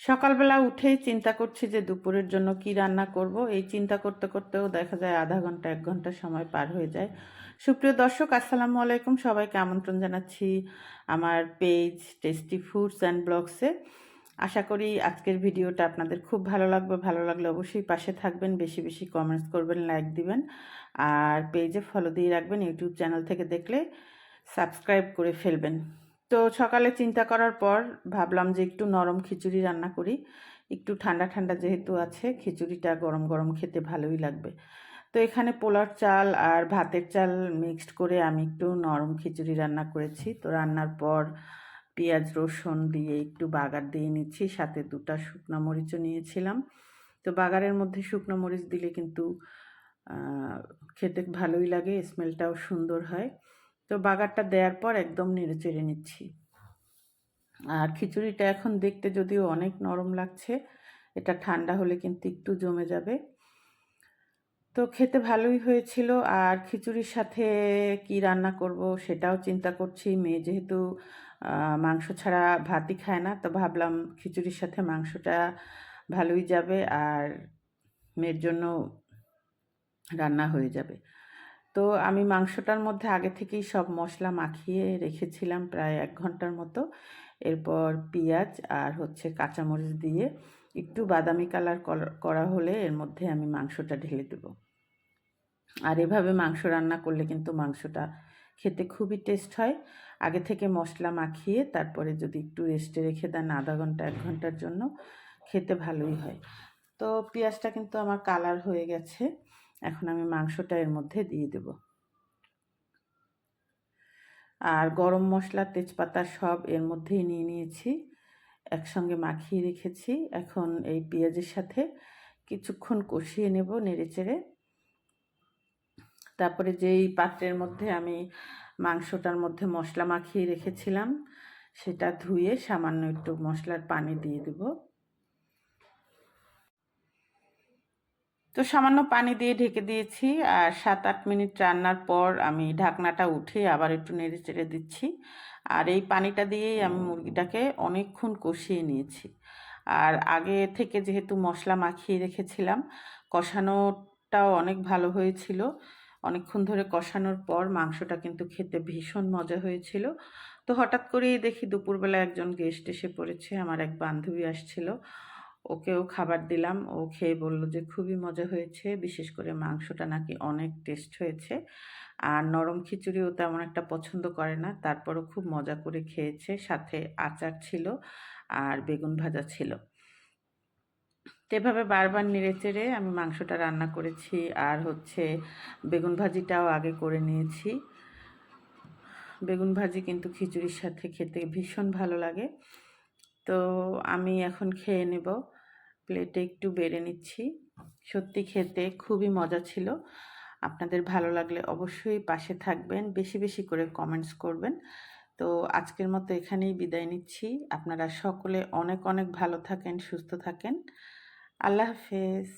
সকালবেলা উঠেই চিন্তা করছি যে দুপুরের জন্য কি রান্না করব। এই চিন্তা করতে করতেও দেখা যায় আধা ঘণ্টা, এক ঘণ্টা সময় পার হয়ে যায়। সুপ্রিয় দর্শক, আসসালামু আলাইকুম। সবাইকে আমন্ত্রণ জানাচ্ছি আমার পেজ টেস্টি ফুডস অ্যান্ড ব্লগসে আশা করি আজকের ভিডিওটা আপনাদের খুব ভালো লাগবে। ভালো লাগলে অবশ্যই পাশে থাকবেন, বেশি বেশি কমেন্টস করবেন লাইক দিবেন। আর পেজে ফলো দিয়ে রাখবেন ইউটিউব চ্যানেল থেকে দেখলে সাবস্ক্রাইব করে ফেলবেন। তো সকালে চিন্তা করার পর ভাবলাম যে একটু নরম খিচুড়ি রান্না করি। একটু ঠান্ডা ঠান্ডা যেহেতু আছে, খিচুড়িটা গরম গরম খেতে ভালোই লাগবে। তো এখানে পোলার চাল আর ভাতের চাল মিক্সড করে আমি একটু নরম খিচুড়ি রান্না করেছি। তো রান্নার পর পেঁয়াজ, রসুন দিয়ে একটু বাগার দিয়ে নিচ্ছি, সাথে দুটা শুকনো মরিচও নিয়েছিলাম। তো বাগারের মধ্যে শুকনো মরিচ দিলে কিন্তু খেতে ভালোই লাগে, স্মেলটাও সুন্দর হয়। তো বাগারটা দেওয়ার পর একদম নেড়ে চেড়ে নিচ্ছি। আর খিচুড়িটা এখন দেখতে যদিও অনেক নরম লাগছে, এটা ঠান্ডা হলে কিন্তু একটু জমে যাবে। তো খেতে ভালোই হয়েছিল, আর খিচুড়ির সাথে কি রান্না করব সেটাও চিন্তা করছি। মেয়ে যেহেতু মাংস ছাড়া ভাতই খায় না, তো ভাবলাম খিচুড়ির সাথে মাংসটা ভালোই যাবে, আর মেয়ের জন্য রান্না হয়ে যাবে। তো আমি মাংসটার মধ্যে আগে থেকেই সব মশলা মাখিয়ে রেখেছিলাম প্রায় এক ঘণ্টার মতো। এরপর পেঁয়াজ আর হচ্ছে কাঁচামরিচ দিয়ে একটু বাদামি কালার করা হলে এর মধ্যে আমি মাংসটা ঢেলে দেব। আর এভাবে মাংস রান্না করলে কিন্তু মাংসটা খেতে খুবই টেস্ট হয়। আগে থেকে মশলা মাখিয়ে তারপরে যদি একটু রেস্টে রেখে দেন আধা ঘণ্টা, এক ঘণ্টার জন্য, খেতে ভালোই হয়। তো পেঁয়াজটা কিন্তু আমার কালার হয়ে গেছে। এখন আমি মাংসটা এর মধ্যে দিয়ে দেব। আর গরম মশলা, তেজপাতা সব এর মধ্যেই নিয়ে নিয়েছি। একসঙ্গে মাখিয়ে রেখেছি। এখন এই পেঁয়াজের সাথে কিছুক্ষণ কষিয়ে নেব নেড়ে চেড়ে তারপরে যেই পাত্রের মধ্যে আমি মাংসটার মধ্যে মশলা মাখিয়ে রেখেছিলাম, সেটা ধুয়ে সামান্য একটু মশলার পানি দিয়ে দেবো। তো সামান্য পানি দিয়ে ঢেকে দিয়েছি আর সাত, আট মিনিট রান্নার পর আমি ঢাকনাটা উঠে আবার একটু নেড়ে চেড়ে দিচ্ছি। আর এই পানিটা দিয়েই আমি মুরগিটাকে অনেকক্ষণ কষিয়ে নিয়েছি। আর আগে থেকে যেহেতু মশলা মাখিয়ে রেখেছিলাম, কষানোটাও অনেক ভালো হয়েছিল। অনেকক্ষণ ধরে কষানোর পর মাংসটা কিন্তু খেতে ভীষণ মজা হয়েছিল। তো হঠাৎ করেই দেখি দুপুরবেলা একজন গেস্ট এসে পড়েছে, আমার এক বান্ধবী আসছিল। ওকেও খাবার দিলাম। ও খেয়ে বলল যে, খুবই মজা হয়েছে। বিশেষ করে মাংসটা নাকি অনেক টেস্ট হয়েছে। আর নরম খিচুড়িও তেমন একটা পছন্দ করে না। তারপরও খুব মজা করে খেয়েছে। সাথে আচার ছিল আর বেগুন ভাজা ছিল। এভাবে বারবার নেড়ে চেড়ে আমি মাংসটা রান্না করেছি। আর হচ্ছে বেগুন ভাজিটাও আগে করে নিয়েছি। বেগুন ভাজি কিন্তু খিচুড়ির সাথে খেতে ভীষণ ভালো লাগে। তো আমি এখন খেয়ে নেব। প্লেটে একটু বেড়ে নিচ্ছি। সত্যি খেতে খুবই মজা ছিল। আপনাদের ভালো লাগলে অবশ্যই পাশে থাকবেন, বেশি বেশি করে কমেন্টস করবেন। তো আজকের মতো এখানেই বিদায় নিচ্ছি। আপনারা সকলে অনেক অনেক ভালো থাকেন, সুস্থ থাকেন। আল্লাহ হাফেজ।